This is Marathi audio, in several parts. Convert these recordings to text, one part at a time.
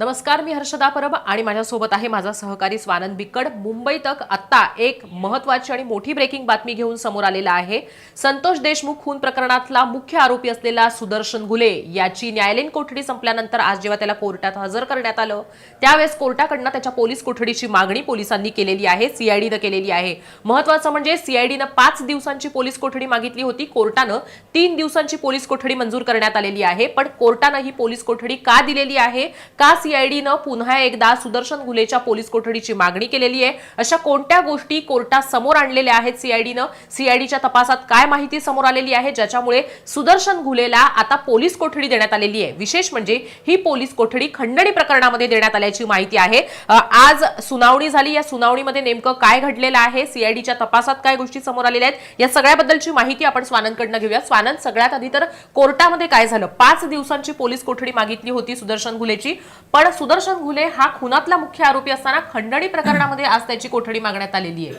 नमस्कार मी हर्षदा परब आणि माझ्यासोबत आहे माझा सहकारी स्वानंद बिकड मुंबई तक आत्ता एक महत्वाची आणि मोठी ब्रेकिंग बातमी घेऊन समोर आलेला आहे. संतोष देशमुख खून प्रकरणातला मुख्य आरोपी असलेला सुदर्शन घुले याची न्यायालयीन कोठडी संपल्यानंतर आज जेव्हा त्याला कोर्टात हजर करण्यात आलं त्यावेळेस कोर्टाकडनं त्याच्या पोलीस कोठडीची मागणी पोलिसांनी केलेली आहे सीआयडीनं केलेली आहे. महत्वाचं म्हणजे सीआयडीनं पाच दिवसांची पोलीस कोठडी मागितली होती. कोर्टानं तीन दिवसांची पोलीस कोठडी मंजूर करण्यात आलेली आहे. पण कोर्टानं ही पोलीस कोठडी का दिलेली आहे? का सीआयडीनं पुन्हा एकदा सुदर्शन घुलेच्या पोलीस कोठडीची मागणी केलेली आहे. अशा कोणत्या गोष्टी कोर्टात समोर आणलेल्या आहेत सीआयडीनं सीआयडीच्या तपासात काय माहिती समोर आलेली आहे? ज्याच्यामुळे सुदर्शन घुलेला आता पोलीस कोठडी देण्यात आलेली आहे. विशेष म्हणजे ही पोलीस कोठडी खंडणी प्रकरणामध्ये देण्यात आल्याची माहिती आहे. आज सुनावणी झाली. या सुनावणीमध्ये नेमकं काय घडलेलं आहे? सीआयडीच्या तपासात काय गोष्टी समोर आलेल्या आहेत? या सगळ्याबद्दलची माहिती आपण स्वानंदकडनं घेऊया स्वानंद सगळ्यात आधी तर कोर्टामध्ये काय झालं? पाच दिवसांची पोलीस कोठडी मागितली होती सुदर्शन घुलेची पण सुदर्शन घुले हा खुनातला मुख्य आरोपी असताना खंडणी प्रकरणामध्ये आज त्याची कोठडी मागण्यात आलेली आहे.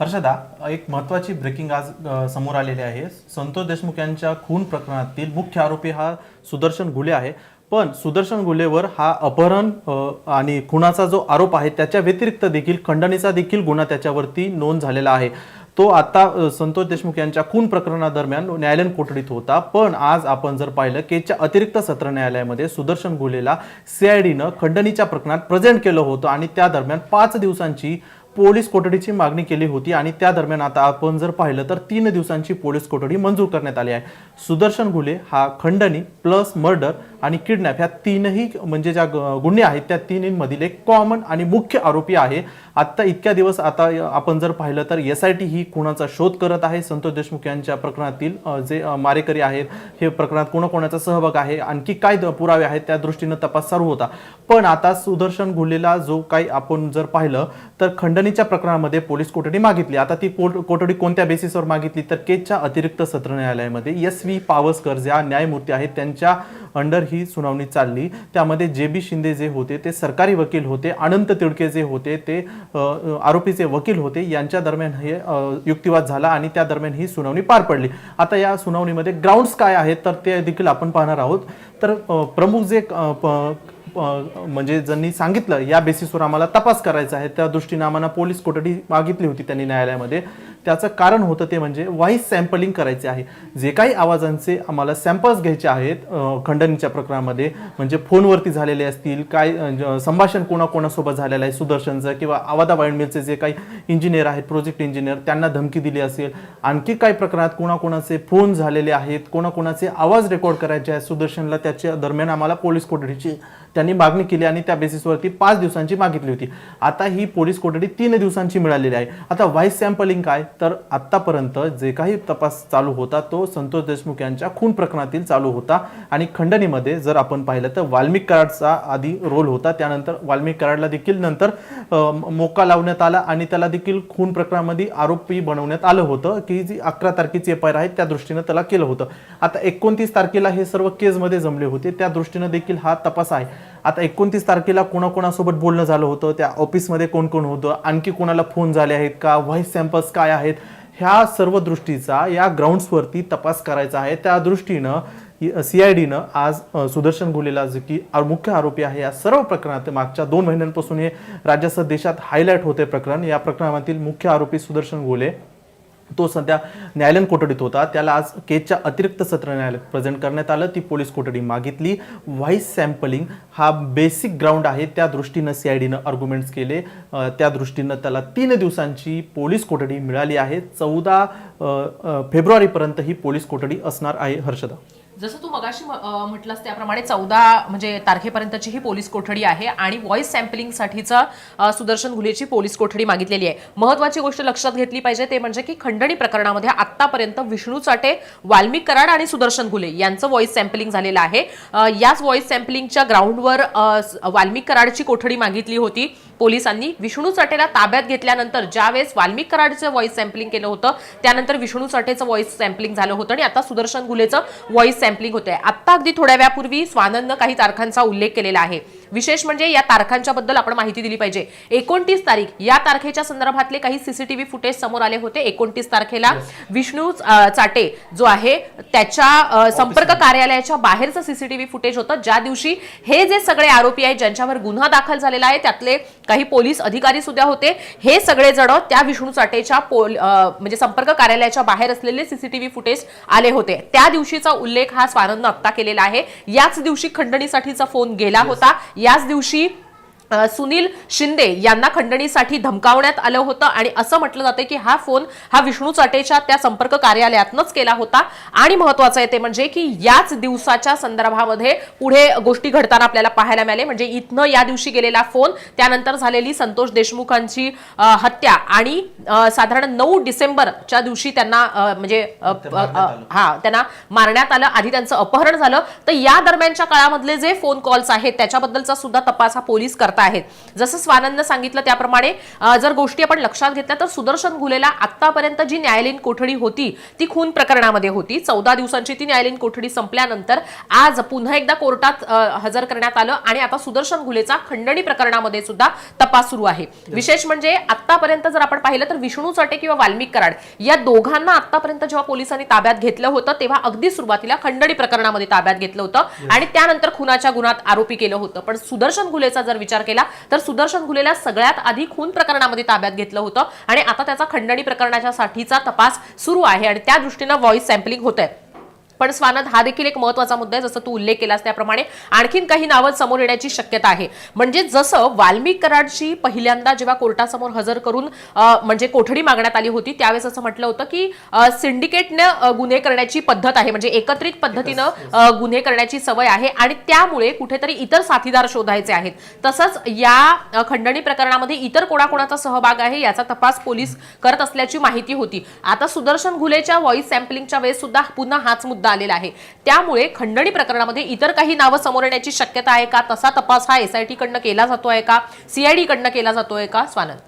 हर्षदा एक महत्वाची ब्रेकिंग आज समोर आलेली आहे. संतोष देशमुख यांच्या खून प्रकरणातील मुख्य आरोपी हा सुदर्शन घुले आहे. पण सुदर्शन गुलेवर हा अपहरण आणि खुनाचा जो आरोप आहे त्याच्या व्यतिरिक्त देखील खंडणीचा देखील गुन्हा त्याच्यावरती नोंद झालेला आहे. तो आता संतोष देशमुख यांच्या खून प्रकरणादरम्यान न्यायालयीन कोठडीत होता. पण आज आपण जर पाहिलं केच्या अतिरिक्त सत्र न्यायालयामध्ये सुदर्शन घुलेला सीआयडीनं खंडणीच्या प्रकरणात प्रेझेंट केलं होतं आणि त्या दरम्यान पाच दिवसांची पोलीस कोठडीची मागणी केली होती आणि त्या दरम्यान आता आपण जर पाहिलं तर तीन दिवसांची पोलीस कोठडी मंजूर करण्यात आली आहे. सुदर्शन घुले हा खंडणी प्लस मर्डर आणि किडनॅप ह्या तीनही म्हणजे ज्या ग- गुन्हे आहेत त्या तीनमधील एक कॉमन आणि मुख्य आरोपी आहे. आत्ता इतक्या दिवस आता आपण जर पाहिलं तर एस आय टी ही कुणाचा शोध करत आहे? संतोष देशमुख यांच्या प्रकरणातील जे मारेकरी आहेत हे प्रकरणात कोणाकोणाचा सहभाग आहे? आणखी काय द- पुरावे आहेत? त्या दृष्टीनं तपास चालू होता. पण आता सुदर्शन घुलेला जो काही आपण जर पाहिलं तर खंडणीच्या प्रकरणामध्ये पोलीस कोठडी मागितली. आता ती कोठडी कोणत्या बेसिसवर मागितली? तर केजच्या अतिरिक्त सत्र न्यायालयामध्ये एस व्ही पावसकर ज्या न्यायमूर्ती आहेत त्यांच्या अंडर ही सुनावणी चालली. त्यामध्ये जे बी शिंदे जे होते ते सरकारी वकील होते. अनंत तिडके जे होते ते आरोपीचे वकील होते. यांच्या दरम्यान हे युक्तिवाद झाला आणि त्या दरम्यान ही सुनावणी पार पडली. आता या सुनावणीमध्ये ग्राउंड्स काय आहेत तर ते देखील आपण पाहणार आहोत. तर प्रमुख जे म्हणजे ज्यांनी सांगितलं या बेसिसवर आम्हाला तपास करायचा आहे. त्या दृष्टीने आम्हाला पोलीस कोठडी मागितली होती त्यांनी न्यायालयामध्ये. त्याचं कारण होतं ते म्हणजे व्हॉइस सॅम्पलिंग करायचे आहे. जे काही आवाजांचे आम्हाला सॅम्पल्स घ्यायचे आहेत खंडणीच्या प्रकरणामध्ये म्हणजे फोनवरती झालेले असतील काय संभाषण कोणाकोणासोबत झालेलं आहे सुदर्शनचं किंवा आवादा वाईंडमिलचे जे काही इंजिनियर आहेत प्रोजेक्ट इंजिनियर त्यांना धमकी दिली असेल. आणखी काही प्रकरणात कोणाकोणाचे फोन झालेले आहेत कोणाकोणाचे आवाज रेकॉर्ड करायचे आहेत सुदर्शनला त्याच्या दरम्यान आम्हाला पोलीस कोठडीची त्यांनी मागणी केली आणि त्या बेसिसवरती पाच दिवसांची मागितली होती. आता ही पोलीस कोठडी तीन दिवसांची मिळालेली आहे. आता व्हाईस सॅम्पलिंग काय? तर आत्तापर्यंत जे काही तपास चालू होता तो संतोष देशमुख यांच्या खून प्रकरणातील चालू होता. आणि खंडणीमध्ये जर आपण पाहिलं तर वाल्मिक कराडचा आधी रोल होता. त्यानंतर वाल्मिक कराडला देखील नंतर मोका लावण्यात आला आणि त्याला देखील खून प्रकरणामध्ये आरोपी बनवण्यात आलं होतं की जी अकरा तारखेची एफ आय आर आहे त्या दृष्टीनं त्याला केलं होतं. आता एकोणतीस तारखेला हे सर्व केसमध्ये जमले होते. त्या दृष्टीनं देखील हा तपास आहे. आता एकोणतीस तारखेला कोणाकोणासोबत बोलणं झालं होतं? त्या ऑफिसमध्ये कोण कोण होतं? आणखी कोणाला फोन झाले आहेत का? व्हॉइस सॅम्पल्स काय आहेत? ह्या सर्व दृष्टीचा या ग्राउंड्सवरती तपास करायचा आहे. त्या दृष्टीनं सी आय डीनं आज सुदर्शन गुलेला जे की मुख्य आरोपी आहे या सर्व प्रकरणात मागच्या दोन महिन्यांपासून हे राज्यासह देशात हायलाईट होते प्रकरण. या प्रकरणातील मुख्य आरोपी सुदर्शन घोले तो सध्या न्यायालयीन कोठडीत होता. त्याला आज केजच्या अतिरिक्त सत्र न्यायालयात प्रेझेंट करण्यात आलं. ती पोलीस कोठडी मागितली. व्हाईस सॅम्पलिंग हा बेसिक ग्राउंड आहे. त्या दृष्टीनं सी आय डीनं आर्ग्युमेंट्स केले. त्या दृष्टीनं त्याला तीन दिवसांची पोलीस कोठडी मिळाली आहे. चौदा फेब्रुवारीपर्यंत ही पोलीस कोठडी असणार आहे हर्षदा. जसं तू मगाशी म- म्हटलंस त्याप्रमाणे चौदा म्हणजे तारखेपर्यंतची ही पोलीस कोठडी आहे आणि व्हॉइस सॅम्पलिंगसाठीचा सुदर्शन घुलेची पोलीस कोठडी मागितलेली आहे. महत्वाची गोष्ट लक्षात घेतली पाहिजे ते म्हणजे की खंडणी प्रकरणामध्ये आतापर्यंत विष्णू चाटे वाल्मिक कराड आणि सुदर्शन घुले यांचं व्हॉइस सॅम्पलिंग झालेलं आहे. याच व्हॉइस सॅम्पलिंगच्या ग्राउंडवर वाल्मिक कराडची कोठडी मागितली होती. पोलिसांनी विष्णू चटेला ताब्यात घेतल्यानंतर ज्यावेळेस वाल्मिक कराडचं व्हॉइस सॅम्पलिंग केलं होतं त्यानंतर विष्णू चटेचं व्हॉइस सॅम्पलिंग झालं होतं आणि आता सुदर्शन घुलेचं व्हॉइस सॅम्पलिंग होतंय. आता अगदी थोड्या वेळापूर्वी स्वानंदनं काही तारखांचा उल्लेख केलेला आहे. विशेष म्हणजे या तारखांच्या बद्दल आपण माहिती दिली पाहिजे. एकोणतीस तारीख या तारखेच्या संदर्भातले काही सीसीटीव्ही फुटेज समोर आले होते. एकोणतीस तारखेला विष्णू चाटे जो आहे त्याच्या संपर्क कार्यालयाच्या बाहेरचं सीसीटीव्ही फुटेज होतं. ज्या दिवशी हे जे सगळे आरोपी आहेत ज्यांच्यावर गुन्हा दाखल झालेला आहे त्यातले काही पोलीस अधिकारी सुद्धा होते. हे सगळे जण त्या विष्णू चाटेच्या म्हणजे संपर्क कार्यालयाच्या बाहेर असलेले सीसीटीव्ही फुटेज आले होते. त्या दिवशीचा उल्लेख हा स्वानंद आत्ता केलेला आहे. याच दिवशी खंडणीसाठीचा फोन गेला होता. याच दिवशी सुनील शिंदे यांना खंडणीसाठी धमकावण्यात आलं होतं आणि असं म्हटलं जातं की हा फोन हा विष्णू चाटेच्या त्या संपर्क कार्यालयातनच केला होता. आणि महत्वाचं आहे ते म्हणजे की याच दिवसाच्या संदर्भामध्ये पुढे गोष्टी घडताना आपल्याला पाहायला मिळाले. म्हणजे इथनं या दिवशी गेलेला फोन त्यानंतर झालेली संतोष देशमुखांची हत्या आणि साधारण नऊ डिसेंबरच्या दिवशी त्यांना म्हणजे. हा त्यांना मारण्यात आलं. आधी त्यांचं अपहरण झालं. तर या दरम्यानच्या काळामधले जे फोन कॉल्स आहेत त्याच्याबद्दलचा सुद्धा तपास हा पोलीस करता आहेत. जसं स्वानंद सांगितलं त्याप्रमाणे जर गोष्टी आपण लक्षात घेतल्या तर सुदर्शन घुलेला आतापर्यंत जी न्यायालयीन कोठडी होती ती खून प्रकरणामध्ये होती. चौदा दिवसांची ती न्यायालयीन कोठडी संपल्यानंतर आज पुन्हा एकदा कोर्टात हजर करण्यात आलं आणि आता सुदर्शन घुलेचा खंडणी प्रकरणामध्ये सुद्धा तपास सुरू आहे. विशेष म्हणजे आतापर्यंत जर आपण पाहिलं तर विष्णू चटे किंवा वाल्मिक कराड या दोघांना आतापर्यंत जेव्हा पोलिसांनी ताब्यात घेतलं होतं तेव्हा अगदी सुरुवातीला खंडणी प्रकरणामध्ये ताब्यात घेतलं होतं आणि त्यानंतर खुनाच्या गुन्ह्यात आरोपी केलं होतं. पण सुदर्शन घुलेचा जर विचार केला तर सुदर्शन घुलेला सगळ्यात आधी खून प्रकरणामध्ये ताब्यात घेतलं होतं आणि आता त्याचा खंडणी प्रकरणाच्या साठीचा तपास सुरू आहे आणि त्या दृष्टीनं व्हॉइस सॅम्पलिंग होत आहे पण स्वानंद हा देखील एक महत्त्वाचा मुद्दा आहे जसं तू उल्लेख केलास त्याप्रमाणे. आणखीन काही नावं समोर येण्याची शक्यता आहे. म्हणजे जसं वाल्मिक कराडची पहिल्यांदा जेव्हा कोर्टासमोर हजर करून म्हणजे कोठडी मागण्यात आली होती त्यावेळेस असं म्हटलं होतं की सिंडिकेटने गुन्हे करण्याची पद्धत आहे. म्हणजे एकत्रित पद्धतीनं गुन्हे करण्याची सवय आहे आणि त्यामुळे कुठेतरी इतर साथीदार शोधायचे आहेत. तसंच या खंडणी प्रकरणामध्ये इतर कोणाकोणाचा सहभाग आहे याचा तपास पोलीस करत असल्याची माहिती होती. आता सुदर्शन घुलेच्या व्हॉइस सॅम्पलिंगच्या वेळेस सुद्धा पुन्हा हाच मुद्दा आलेला आहे. त्यामुळे खंडणी प्रकरणामध्ये इतर काही नावं समोर येण्याची शक्यता आहे का? तसा तपास हा एसआयटी कडनं केला जातोय का? सीआयडी कडनं केला जातोय का? स्वानंद.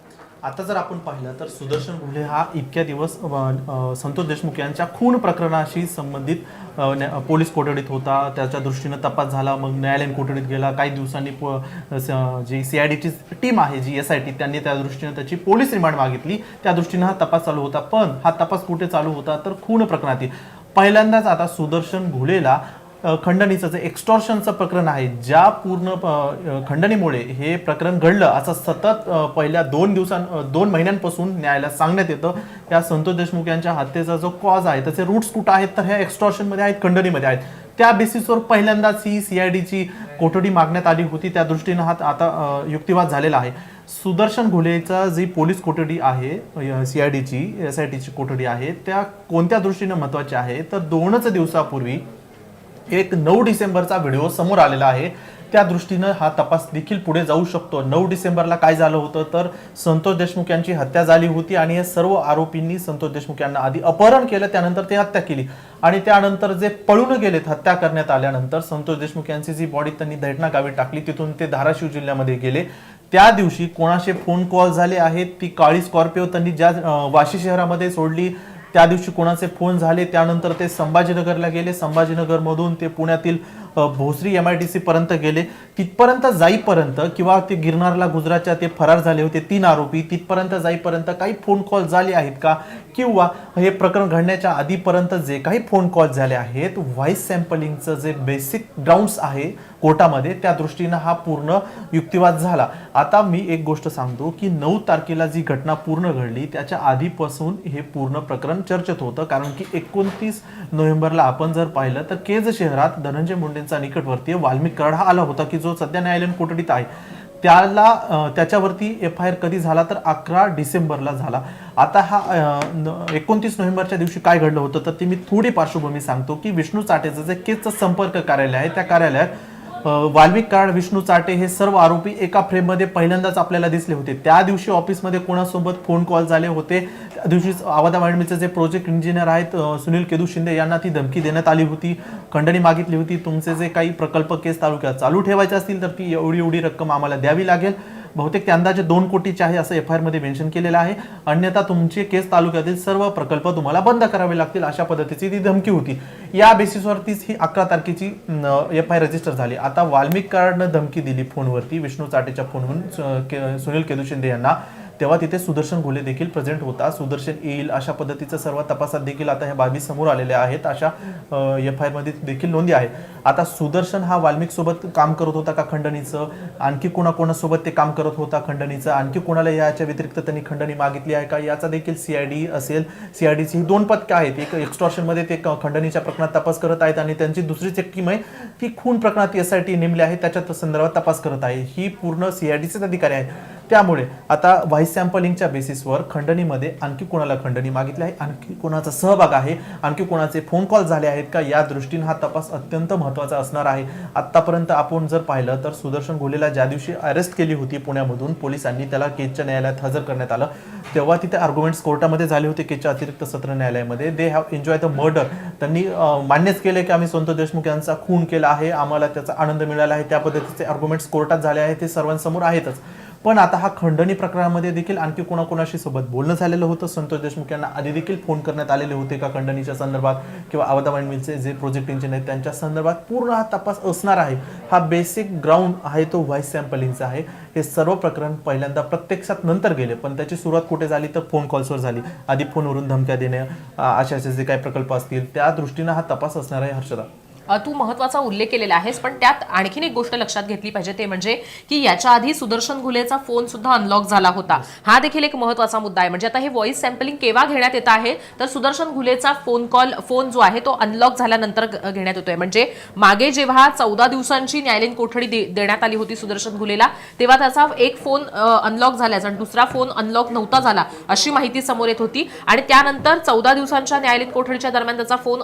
आता जर आपण पाहिलं तर सुदर्शन घुले हा इतक्या दिवस संतोष देशमुख यांच्या खून प्रकरणाशी संबंधित पोलीस कोठडीत होता. त्याच्या दृष्टीनं तपास झाला मग न्यायालयीन कोठडीत गेला. काही दिवसांनी प- जी सी आय डीची टीम आहे जी एस आय टी त्यांनी त्या दृष्टीनं त्याची पोलीस रिमांड मागितली. त्या दृष्टीनं हा तपास चालू होता. पण हा तपास कुठे चालू होता? तर खून प्रकरणातील. पहिल्यांदाच आता सुदर्शन घुलेला खंडणीचं जे एक्स्टॉर्शनचं प्रकरण आहे ज्या पूर्ण खंडणीमुळे हे प्रकरण घडलं असं सतत पहिल्या दोन दिवसां दोन महिन्यांपासून न्यायालयात सांगण्यात येतं या संतोष देशमुख यांच्या हत्येचा जो कॉज आहे त्याचे रूट्स कुठं आहेत तर ह्या एक्स्टॉर्शनमध्ये आहेत खंडणीमध्ये आहेत. त्या बेसिसवर पहिल्यांदाच ही सी आय डीची कोठडी मागण्यात आली होती त्या दृष्टीनं हा आता युक्तिवाद झालेला आहे. सुदर्शन घुलेचा जी पोलीस कोठडी आहे सी आय डीची एस आय टीची कोठडी आहे त्या कोणत्या दृष्टीनं महत्वाची आहे? तर दोनच दिवसापूर्वी एक नऊ डिसेंबरचा व्हिडिओ समोर आलेला आहे. त्या दृष्टीनं हा तपास देखील पुढे जाऊ शकतो. नऊ डिसेंबरला काय झालं होतं? तर संतोष देशमुख यांची हत्या झाली होती आणि या सर्व आरोपींनी संतोष देशमुख यांना आधी अपहरण केलं त्यानंतर ते हत्या केली. आणि त्यानंतर जे पळून गेलेत हत्या करण्यात आल्यानंतर संतोष देशमुख यांची जी बॉडी त्यांनी दैठणा गावी टाकली तिथून ते धाराशिव जिल्ह्यामध्ये गेले. त्या दिवशी कोणाचे फोन कॉल झाले आहेत ती काळी स्कॉर्पिओ त्यांनी ज्या वाशी शहरामध्ये सोडली त्या दिवशी कोणाचे फोन झाले त्यानंतर ते संभाजीनगरला गेले. संभाजीनगरमधून ते पुण्यातील Bhosari M I D C पर्यंत गेले. तिथपर्यंत जाईपर्यंत किंवा ते गिरनारला गुजरातच्या ते फरार झाले होते तीन आरोपी तिथपर्यंत जाईपर्यंत काही फोन कॉल झाले आहेत का? किंवा हे प्रकरण घडण्याच्या आधीपर्यंत जे काही फोन कॉल झाले आहेत व्हॉइस सॅम्पलिंगचं जे बेसिक ग्राउंड्स आहे कोर्टामध्ये त्या दृष्टीनं हा पूर्ण युक्तिवाद झाला. आता मी एक गोष्ट सांगतो की नऊ तारखेला जी घटना पूर्ण घडली त्याच्या आधीपासून हे पूर्ण प्रकरण चर्चेत होतं. कारण की एकोणतीस नोव्हेंबरला आपण जर पाहिलं तर केज शहरात धनंजय मुंडेंचा निकटवर्तीय वाल्मिक कराड हा आला होता की जो सध्या न्यायालयीन कोठडीत आहे. त्याला त्याच्यावरती एफ आय आर कधी झाला तर अकरा डिसेंबरला झाला. आता हा एकोणतीस नोव्हेंबरच्या दिवशी काय घडलं होतं तर ते मी थोडी पार्श्वभूमी सांगतो की विष्णू चाटेचं जे केसचं संपर्क कार्यालय आहे त्या कार्यालयात वाल्मिक कराड विष्णू चाटे हे सर्व आरोपी एका फ्रेममध्ये पहिल्यांदाच आपल्याला दिसले होते. त्या दिवशी ऑफिसमध्ये कोणासोबत फोन कॉल झाले होते? त्या दिवशी आवादा वाळमीचे जे प्रोजेक्ट इंजिनियर आहेत सुनील केदू शिंदे यांना ती धमकी देण्यात आली होती खंडणी मागितली होती. तुमचे जे काही प्रकल्प केस तालुक्यात चालू ठेवायचे असतील तर ती एवढी एवढी रक्कम आम्हाला द्यावी लागेल. बहुतेक ते अंदाजे दोन कोटीचे आहे असं एफ आयमध्ये मेन्शन केलेलं आहे. अन्यथा तुमचे केस तालुक्यातील सर्व प्रकल्प तुम्हाला बंद करावे लागतील अशा पद्धतीची ती धमकी होती. या बेसिसवरतीच ही अकरा तारखेची एफ आय रजिस्टर झाली. आता वाल्मिक कार्डनं धमकी दिली फोनवरती. विष्णू चाटेच्या फोनवरून के- सुनील केदू शिंदे यांना. तेव्हा तिथे सुदर्शन घोले देखील प्रेझेंट होता. सुदर्शन येईल अशा पद्धतीचं सर्व तपासात देखील आता ह्या बाबी समोर आलेल्या आहेत. अशा एफ आयमध्ये देखील नोंदी आहे. आता सुदर्शन हा वाल्मिक सोबत काम करत होता का खंडणीचं? आणखी कोणाकोणासोबत ते काम करत होता खंडणीचं? आणखी कोणाला याच्या व्यतिरिक्त त्यांनी खंडणी मागितली आहे का? याचा देखील सीआयडी असेल. सीआयडीची ही दोन पथकं आहेत. एक एक्स्टॉर्शनमध्ये ते खंडणीच्या प्रकरणात तपास करत आहेत आणि त्यांची दुसरीच एक टीम आहे म्हणजे ती खून प्रकरणात एस आय टी नेमली आहे. त्याच्या संदर्भात तपास करत आहे. ही पूर्ण सीआयडीचेच अधिकारी आहे त्यामुळे आता व्हाईस सॅम्पलिंगच्या बेसिसवर खंडणीमध्ये आणखी कोणाला खंडणी मागितली आहे? आणखी कोणाचा सहभाग आहे? आणखी कोणाचे फोन कॉल झाले आहेत का? या दृष्टीने हा तपास अत्यंत महत्त्वाचा असणार आहे. आत्तापर्यंत आपण जर पाहिलं तर सुदर्शन घोलेला ज्या दिवशी अरेस्ट केली होती पुण्यामधून पोलिसांनी त्याला केजच्या न्यायालयात हजर करण्यात आलं. तेव्हा तिथे आर्ग्युमेंट्स कोर्टामध्ये झाले होते केजच्या अतिरिक्त सत्र न्यायालयामध्ये. They have enjoy the murder त्यांनी मान्यच केले की आम्ही संतोष देशमुख यांचा खून केला आहे. आम्हाला त्याचा आनंद मिळाला आहे. त्या पद्धतीचे आर्ग्युमेंट्स कोर्टात झाले आहे ते सर्वांसमोर आहेतच. पण आता हा खंडणी प्रकरणामध्ये देखील आणखी कोणाकोणाशी सोबत बोलणं झालेलं होतं? संतोष देशमुख यांना आधी देखील फोन करण्यात आलेले होते का खंडणीच्या संदर्भात? किंवा अवधाबाई मिलचे जे प्रोजेक्ट इंजिनियर आहेत त्यांच्या संदर्भात पूर्ण हा तपास असणार आहे? हा बेसिक ग्राउंड आहे तो व्हॉइस सॅम्पलिंगचा आहे. हे सर्व प्रकरण पहिल्यांदा प्रत्यक्षात नंतर गेले पण त्याची सुरुवात कुठे झाली तर फोन कॉल्सवर झाली. आधी फोनवरून धमक्या देणे अशा असे जे काही प्रकल्प असतील त्या दृष्टीनं हा तपास असणार आहे हर्षदा. तू महत्त्वाचा उल्लेख केलेला आहेस पण त्यात आणखीन एक गोष्ट लक्षात घेतली पाहिजे ते म्हणजे की याच्या आधी सुदर्शन घुलेचा फोन सुद्धा अनलॉक झाला होता. हा देखील एक महत्त्वाचा मुद्दा आहे. म्हणजे आता हे व्हॉइस सॅम्पलिंग केव्हा घेण्यात येत आहे? तर सुदर्शन घुलेचा फोन कॉल फोन जो आहे तो अनलॉक झाल्यानंतर घेण्यात येतोय. म्हणजे मागे जेव्हा चौदा दिवसांची न्यायालयीन कोठडी दे- देण्यात आली होती सुदर्शन घुलेला तेव्हा त्याचा एक फोन अनलॉक झाल्याचा आणि दुसरा फोन अनलॉक नव्हता झाला अशी माहिती समोर येत होती. आणि त्यानंतर चौदा दिवसांच्या न्यायालयीन कोठडीच्या दरम्यान त्याचा फोन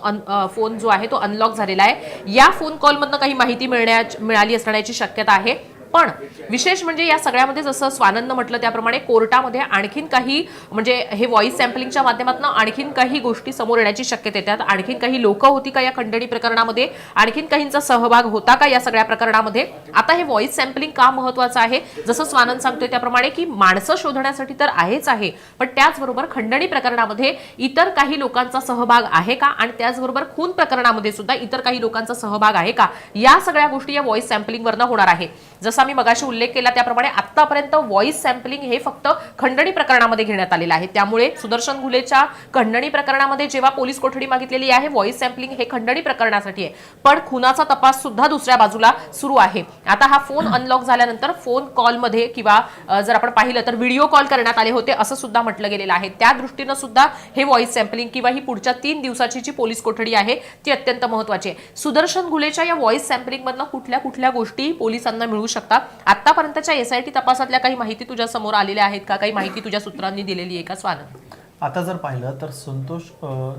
फोन जो आहे तो अनलॉक झालेला आहे. या फोन कॉलमधनं काही माहिती मिळण्या मिळाली असण्याची शक्यता आहे. पण विशेष म्हणजे या सगळ्यामध्ये जसं स्वानंद म्हटलं त्याप्रमाणे कोर्टामध्ये आणखीन काही म्हणजे हे व्हॉइस सॅम्पलिंगच्या माध्यमातून आणखीन काही गोष्टी समोर येण्याची शक्यता येतात. आणखीन काही लोक होती का या खंडणी प्रकरणामध्ये? आणखीन काहींचा सहभाग होता का या सगळ्या प्रकरणामध्ये? आता हे व्हॉइस सॅम्पलिंग का महत्वाचं आहे? जसं स्वानंद सांगतोय त्याप्रमाणे की माणसं शोधण्यासाठी तर आहेच आहे पण त्याचबरोबर खंडणी प्रकरणामध्ये इतर काही लोकांचा सहभाग आहे का? आणि त्याचबरोबर खून प्रकरणामध्ये सुद्धा इतर काही लोकांचा सहभाग आहे का? या सगळ्या गोष्टी या व्हॉइस सॅम्पलिंगवरनं होणार आहे. जसं मी मगाशी उल्लेख केला त्याप्रमाणे आतापर्यंत व्हॉइस सॅम्पलिंग हे फक्त खंडणी प्रकरणामध्ये घेण्यात आलेलं आहे. त्यामुळे सुदर्शन घुलेच्या खंडणी प्रकरणामध्ये जेव्हा पोलीस कोठडी मागितलेली आहे व्हॉइस सॅम्पलिंग हे खंडणी प्रकरणासाठी आहे. पण खुनाचा तपास सुद्धा दुसऱ्या बाजूला सुरू आहे. आता हा फोन अनलॉक झाल्यानंतर फोन कॉलमध्ये किंवा जर आपण पाहिलं तर व्हिडिओ कॉल करण्यात आले होते असं सुद्धा म्हटलं गेलेलं आहे. त्या दृष्टीनं सुद्धा हे व्हॉइस सॅम्पलिंग किंवा ही पुढच्या तीन दिवसाची जी पोलीस कोठडी आहे ती अत्यंत महत्वाची आहे. सुदर्शन घुलेच्या या व्हॉइस सॅम्पलिंग मधनं कुठल्या कुठल्या गोष्टी पोलिसांना मिळू शकतात? आतापर्यंतच्या एसआयटी तपासातल्या काही माहिती तुझ्या समोर आलेल्या आहेत का? काही माहिती तुझ्या सूत्रांनी दिलेली आहे का? स्वानंद आता जर पाहिलं तर संतोष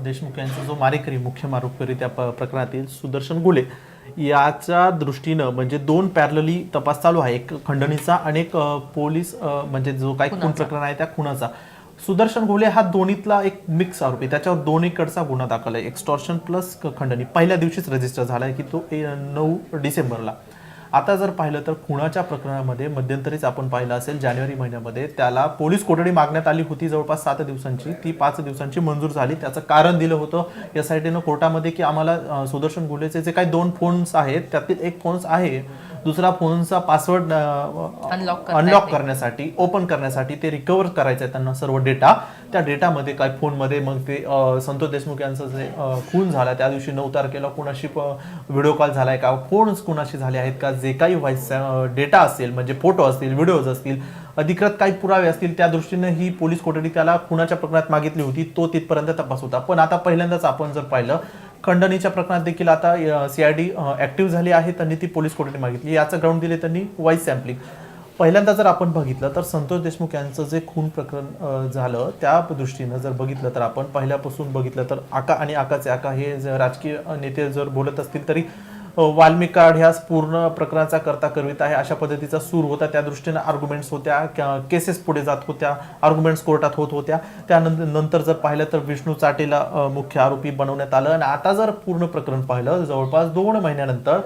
देशमुख यांचा जो मारेकरी मुख्य आरोपकरी त्या प्रकरणातील सुदर्शन गुले याच्या दृष्टीनं म्हणजे दोन पॅरलली तपास चालू आहे. एक खंडणीचा आणि एक पोलीस म्हणजे जो काही खून. प्रकरण आहे त्या खुनाचा. सुदर्शन घोले हा दोन्हीतला एक मिक्स आरोपी त्याच्यावर दोन्हीकडचा गुन्हा दाखल आहे. एक्स्टॉर्शन प्लस खंडणी. पहिल्या दिवशीच रजिस्टर झाला आहे की तो नऊ डिसेंबरला. आता जर पाहिलं तर खुणाच्या प्रकरणामध्ये मध्यंतरीच आपण पाहिलं असेल जानेवारी महिन्यामध्ये त्याला पोलीस कोठडी मागण्यात आली होती जवळपास सात दिवसांची. ती पाच दिवसांची मंजूर झाली. त्याचं कारण दिलं होतं एस आय टीनं कोर्टामध्ये की आम्हाला सुदर्शन गुलेचे जे काही दोन फोन्स आहेत त्यातील एक फोन्स आहे दुसरा फोनचा पासवर्ड अनलॉक. करण्यासाठी ओपन करण्यासाठी ते रिकवर करायचं आहे त्यांना सर्व डेटा त्या डेटामध्ये काय फोनमध्ये मग ते संतोष देशमुख यांचं जे खून झाला त्या दिवशी नऊ तारखेला कुणाशी व्हिडिओ कॉल झालाय का? फोन कुणाशी झाले आहेत का? जे काही व्हॉइस डेटा असेल म्हणजे फोटो असतील व्हिडिओज असतील अधिकृत काही पुरावे असतील त्या दृष्टीने ही पोलीस कोठडी त्याला खुनाच्या प्रकरणात मागितली होती तो तिथपर्यंत तपास होता. पण आता पहिल्यांदाच आपण जर पाहिलं खंडणीच्या प्रकरणात देखील आता सीआयडी ऍक्टिव्ह झाली आहे त्यांनी ती पोलीस कोठडी मागितली. याचं ग्राउंड दिले त्यांनी व्हॉइस सॅम्पलिंग पहिल्यांदा जर आपण बघितलं तर संतोष देशमुख यांचं जे खून प्रकरण झालं त्या दृष्टीनं जर बघितलं तर आपण पहिल्यापासून बघितलं तर आका आणि आकाचे आका हे जर राजकीय नेते जर बोलत असतील तरी वाल्मिक कार्ड ह्या पूर्ण प्रकरणाचा करता करवित आहे. अशा पद्धतीचा सूर होता. त्या दृष्टीनं आर्ग्युमेंट्स होत्या. केसेस पुढे जात होत्या. आर्ग्युमेंट्स कोर्टात होत होत्या. त्यानंतर नंतर जर पाहिलं तर विष्णू चाटेला मुख्य आरोपी बनवण्यात आलं. आणि आता जर पूर्ण प्रकरण पाहिलं जवळपास दोन महिन्यानंतर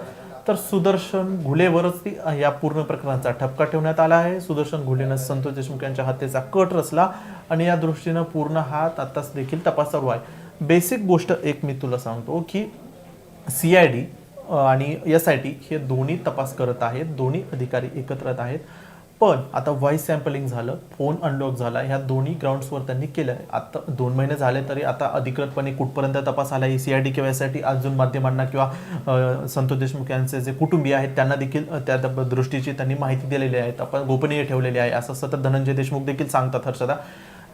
तर सुदर्शन घुलेवरच या पूर्ण प्रकरणाचा ठपका ठेवण्यात आला आहे. सुदर्शन घुलेनं संतोष देशमुख यांच्या हत्येचा कट रचला. आणि या दृष्टीनं पूर्ण हात आत्ताच देखील तपास चालू आहे. बेसिक गोष्ट एक मी तुला सांगतो की सी आय डी आणि एस आय टी हे दोन्ही तपास करत आहेत दोन्ही अधिकारी एकत्रत आहेत. पण आता व्हॉइस सॅम्पलिंग झालं फोन अनलॉक झाला ह्या दोन्ही ग्राउंड्सवर त्यांनी केलं आहे आता दोन महिने झाले तरी आता अधिकृतपणे कुठपर्यंत तपास आला आहे सी आय डी किंवा एस आय टी अजून माध्यमांना किंवा संतोष देशमुख यांचे जे कुटुंबीय आहेत त्यांना देखील त्या दृष्टीची त्यांनी माहिती दिलेली आहे. आपण गोपनीय ठेवलेली आहे. असं सतत धनंजय देशमुख देखील सांगतात हर्षदा.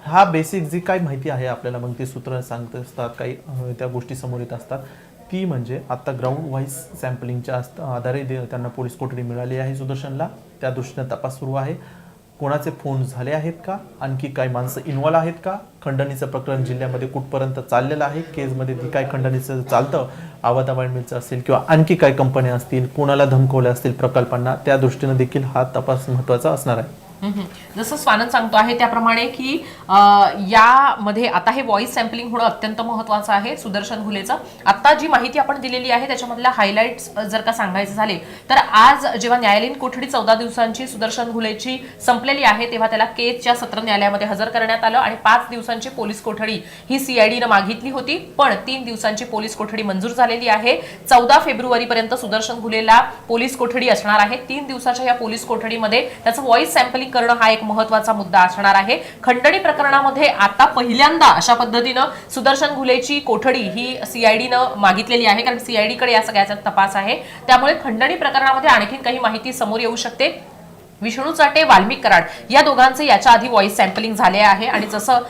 हा बेसिक जी काही माहिती आहे आपल्याला मग ते सूत्र सांगत असतात काही त्या गोष्टी समोर येत असतात. ती म्हणजे आता ग्राउंड व्हाईस सॅम्पलिंगच्या आधारे दे- त्यांना पोलीस कोठडी मिळाली आहे सुदर्शनला. त्या दृष्टीनं तपास सुरू आहे. कोणाचे फोन झाले आहेत का? आणखी काही माणसं इन्वॉल्व आहेत का? खंडणीचं प्रकरण जिल्ह्यामध्ये कुठपर्यंत चाललेलं आहे? केसमध्ये ती काय खंडणीचं चालतं? आवाज मिलचं असेल किंवा आणखी काय कंपन्या असतील कोणाला धमकवल्या असतील प्रकल्पांना त्या दृष्टीनं देखील हा तपास महत्त्वाचा असणार आहे. जसं स्वानंद सांगतो आहे त्याप्रमाणे की यामध्ये आता हे व्हॉइस सॅम्पलिंग होणं अत्यंत महत्वाचं आहे सुदर्शन घुलेचं. आता जी माहिती आपण दिलेली आहे त्याच्यामधल्या हायलाइट्स जर का सांगायचे झाले तर आज जेव्हा न्यायालयीन कोठडी चौदा दिवसांची सुदर्शन घुलेची संपलेली आहे तेव्हा त्याला केजच्या सत्र न्यायालयामध्ये हजर करण्यात आलं आणि पाच दिवसांची पोलीस कोठडी ही सीआयडीनं मागितली होती. पण तीन दिवसांची पोलीस कोठडी मंजूर झालेली आहे. चौदा फेब्रुवारीपर्यंत सुदर्शन घुलेला पोलीस कोठडी असणार आहे. तीन दिवसाच्या या पोलीस कोठडीमध्ये त्याचं व्हॉइस सॅम्पलिंग करणं हा एक महत्त्वाचा मुद्दा असणार आहे. खंडणी प्रकरणामध्ये आता पहिल्यांदा अशा पद्धतीनं सुदर्शन घुलेची कोठडी ही सीआयडीनं मागितलेली आहे. कारण सीआयडीकडे या सगळ्याचा तपास आहे. त्यामुळे खंडणी प्रकरणामध्ये आणखीन काही माहिती समोर येऊ शकते. विष्णू चाटे वाल्मिक कराड या दोघांचे याच्या आधी व्हॉइस सॅम्पलिंग झाले आहे. आणि जसं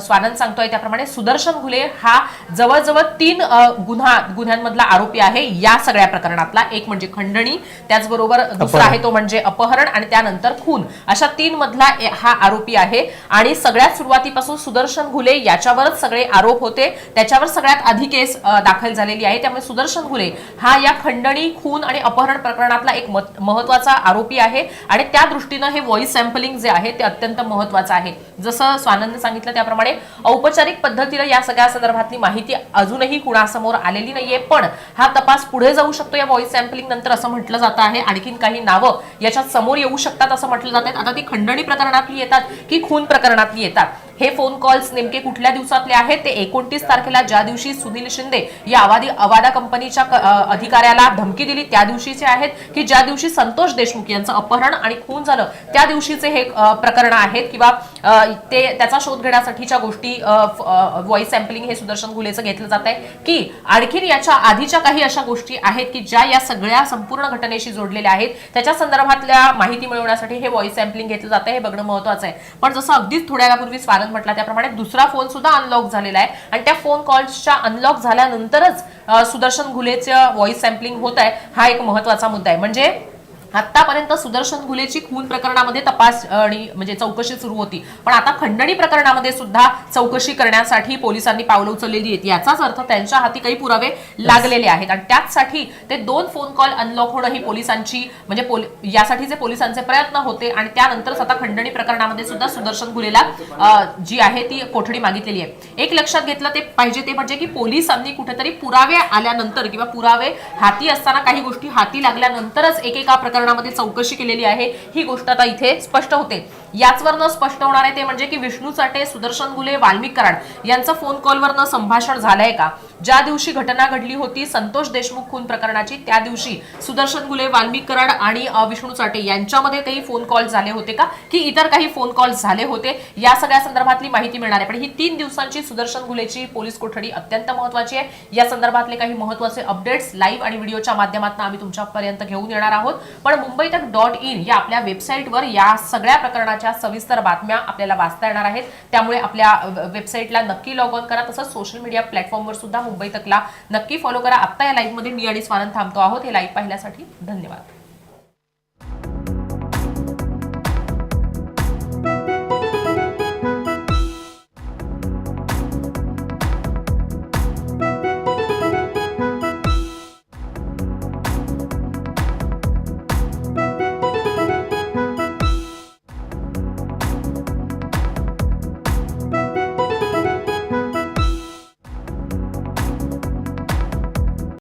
स्वानंद सांगतोय त्याप्रमाणे सुदर्शन घुले हा जवळजवळ तीन गुन्हा गुन्ह्यांमधला आरोपी आहे. या सगळ्या प्रकरणातला एक म्हणजे खंडणी त्याचबरोबर दुसरा आहे तो म्हणजे अपहरण आणि त्यानंतर खून. अशा तीन मधला हा आरोपी आहे. आणि सगळ्यात सुरुवातीपासून सुदर्शन घुले याच्यावरच सगळे आरोप होते. त्याच्यावर सगळ्यात आधी केस दाखल झालेली आहे. त्यामुळे सुदर्शन घुले हा या खंडणी खून आणि अपहरण प्रकरणातला एक महत्त्वाचा आरोपी आहे. आणि त्या दृष्टीनं हे व्हॉइस सॅम्पलिंग जे आहे ते अत्यंत महत्वाचं आहे. जसं स्वानंद सांगितलं त्याप्रमाणे औपचारिक पद्धतीनं या सगळ्या संदर्भातली माहिती अजूनही कुणासमोर आलेली नाहीये पण हा तपास पुढे जाऊ शकतो या व्हॉइस सॅम्पलिंग नंतर असं म्हटलं जातं आहे. आणखीन काही नावं याच्यात समोर येऊ शकतात असं म्हटलं जात आता ती खंडणी प्रकरणातली येतात की खून प्रकरणातली येतात? हे फोन कॉल्स नेमके कुठल्या दिवसातले आहेत? ते एकोणतीस तारखेला ज्या दिवशी सुनील शिंदे या अवादी अवादा कंपनीच्या क- अधिकाऱ्याला धमकी दिली त्या दिवशीचे आहेत. की ज्या दिवशी संतोष देशमुख यांचं अपहरण आणि खून झालं त्या दिवशीचे हे प्रकरण आहेत किंवा ते त्याचा शोध घेण्यासाठीच्या गोष्टी व्हॉइस सॅम्पलिंग हे सुदर्शन गुलेचं घेतलं जात आहे की आणखीन याच्या आधीच्या काही अशा गोष्टी आहेत की ज्या या सगळ्या संपूर्ण घटनेशी जोडलेल्या आहेत त्याच्या संदर्भातल्या माहिती मिळवण्यासाठी हे व्हॉइस सॅम्पलिंग घेतलं जातं हे बघणं महत्वाचं आहे. पण जसं अगदीच थोड्या वेळापूर्वी स्वागत म्हटला त्याप्रमाणे दुसरा फोन सुद्धा अनलॉक झालेला आहे. आणि त्या फोन कॉल्सच्या अनलॉक झाल्यानंतरच सुदर्शन घुलेचं व्हॉइस सॅम्पलिंग होत आहे. हा एक महत्त्वाचा मुद्दा आहे. म्हणजे आतापर्यंत सुदर्शन घुलेची खून प्रकरणामध्ये तपास आणि म्हणजे चौकशी सुरू होती. पण आता खंडणी प्रकरणामध्ये सुद्धा चौकशी करण्यासाठी पोलिसांनी पावलं उचललेली आहेत. याचाच अर्थ त्यांच्या हाती काही पुरावे लागलेले आहेत. आणि त्याचसाठी ते दोन फोन कॉल अनलॉक होणं ही पोलिसांची म्हणजे यासाठी यासाठीचे पोलिसांचे प्रयत्न होते आणि त्यानंतरच आता खंडणी प्रकरणामध्ये सुद्धा सुदर्शन घुलेला जी आहे ती कोठडी मागितलेली आहे. एक लक्षात घेतलं ते पाहिजे ते म्हणजे की पोलिसांनी कुठेतरी पुरावे आल्यानंतर किंवा पुरावे हाती असताना काही गोष्टी हाती लागल्यानंतरच एकेका प्रकार प्रकरणामध्ये चौकशी केलेली आहे. ही गोष्ट आता इथे स्पष्ट होते. याचवरनं स्पष्ट होणार आहे ते म्हणजे की विष्णू चाटे सुदर्शन गुले वाल्मिक कराड यांचं फोन कॉलवरनं संभाषण झालंय का? ज्या दिवशी घटना घडली होती संतोष देशमुख खून प्रकरणाची त्या दिवशी सुदर्शन गुले वाल्मिक कराड आणि विष्णू चाटे यांच्यामध्ये काही फोन कॉल झाले होते का? की इतर काही फोन कॉल झाले होते? या सगळ्या संदर्भातली माहिती मिळणार आहे. पण ही तीन दिवसांची सुदर्शन गुलेची पोलीस कोठडी अत्यंत महत्वाची आहे. या संदर्भातले काही महत्त्वाचे अपडेट्स लाईव्ह आणि व्हिडिओच्या माध्यमातून आम्ही तुमच्यापर्यंत घेऊन येणार आहोत. पण मुंबई तक डॉट इन या आपल्या वेबसाईटवर या सगळ्या प्रकरणाच्या सविस्तर बातम्या आपल्याला वाचता येणार आहेत. त्यामुळे आपल्या वेबसाईटला नक्की लॉग ऑन करा. तसंच सोशल मीडिया प्लॅटफॉर्मवर सुद्धा मुंबई तकला. नक्की फॉलो करा. आत्ता या लाईव्हमध्ये मी आणि स्वानंद थांबतो आहोत. हे लाईव्ह पाहिल्यासाठी धन्यवाद.